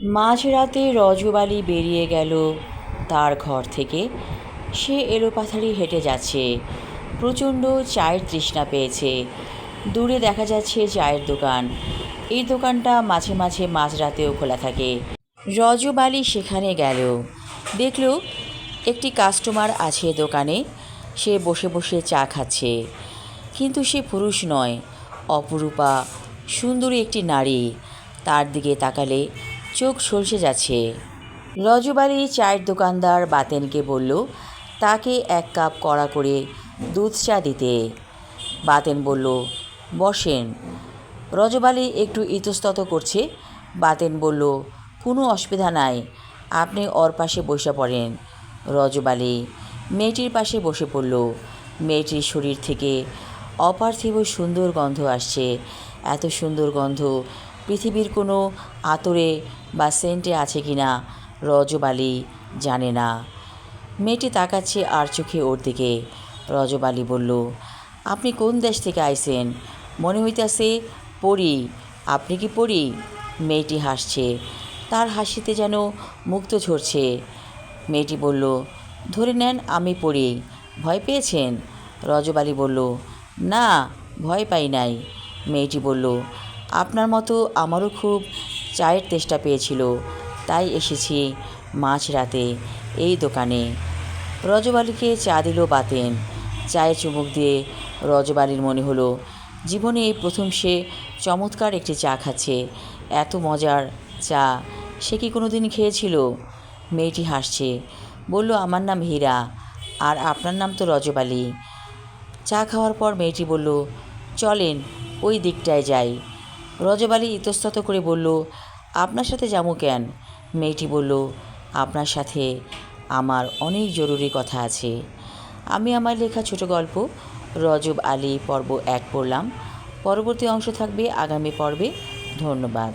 মাঝরাতে রজবালি বেরিয়ে গেল তার ঘর থেকে। সে এলোপাথারি হেঁটে যাচ্ছে। প্রচণ্ড চায়ের তৃষ্ণা পেয়েছে। দূরে দেখা যাচ্ছে চায়ের দোকান। এই দোকানটা মাঝে মাঝে মাঝরাতেও খোলা থাকে। রজবালি সেখানে গেল। দেখল একটি কাস্টমার আছে দোকানে। সে বসে বসে চা খাচ্ছে। কিন্তু সে পুরুষ নয়, অপরূপা, সুন্দরী একটি নারী। তার দিকে তাকালে চোখ সরষে যাচ্ছে। রজবালি চায়ের দোকানদার বাতেনকে বলল, তাকে এক কাপ কড়া করে দুধ চা দিতে। বাতেন বলল, বসেন। রজবালি একটু ইতস্তত করছে। বাতেন বলল, কোনো অসুবিধা নাই, আপনি ওর পাশে বসে পড়েন। রজবালি মেয়েটির পাশে বসে পড়ল। মেয়েটির শরীর থেকে অপার্থিব সুন্দর গন্ধ আসছে। এত সুন্দর গন্ধ পৃথিবীর কোনো আতরে বা সেন্টে আছে কি না রজবালি জানে না। মেয়েটি তাকাচ্ছে আর চোখে ওর দিকে। রজবালি বলল, আপনি কোন দেশ থেকে আইসেন মনে হইতাছে পড়ি। আপনি কি পড়ি? মেয়েটি হাসছে। তার হাসিতে যেন মুক্ত ঝরছে। মেয়েটি বলল, ধরে নেন আমি পড়ি। ভয় পেয়েছেন? রজবালি বলল, না, ভয় পাই নাই। মেয়েটি বলল আপনার মতো আমারও খুব চায়ের তেষ্টা পেয়েছিল। তাই এসেছি মাঝ রাতে এই দোকানে। রজবালিকে চা দিল বাতেন। চায়ে চুমুক দিয়ে রজবালির মনে হলো, জীবনে এই প্রথম সে চমৎকার একটি চা খাচ্ছে। এত মজার চা, সে কি কোনো দিন খেয়েছিল? মেয়েটি হাসছে। বলল, আমার নাম হীরা, আর আপনার নাম তো রজবালি। চা খাওয়ার পর মেয়েটি বলল, চলেন, ওই দিকটায় যাই। রজবালি ইতস্তত করে বলল, আপনার সাথে যাব কেন? মেয়েটি বলল, আপনার সাথে আমার অনেক জরুরি কথা আছে। আমি আমার লেখা ছোট গল্প, রজব আলী পর্ব এক পড়লাম। পরবর্তী অংশ থাকবে আগামী পর্বে। ধন্যবাদ।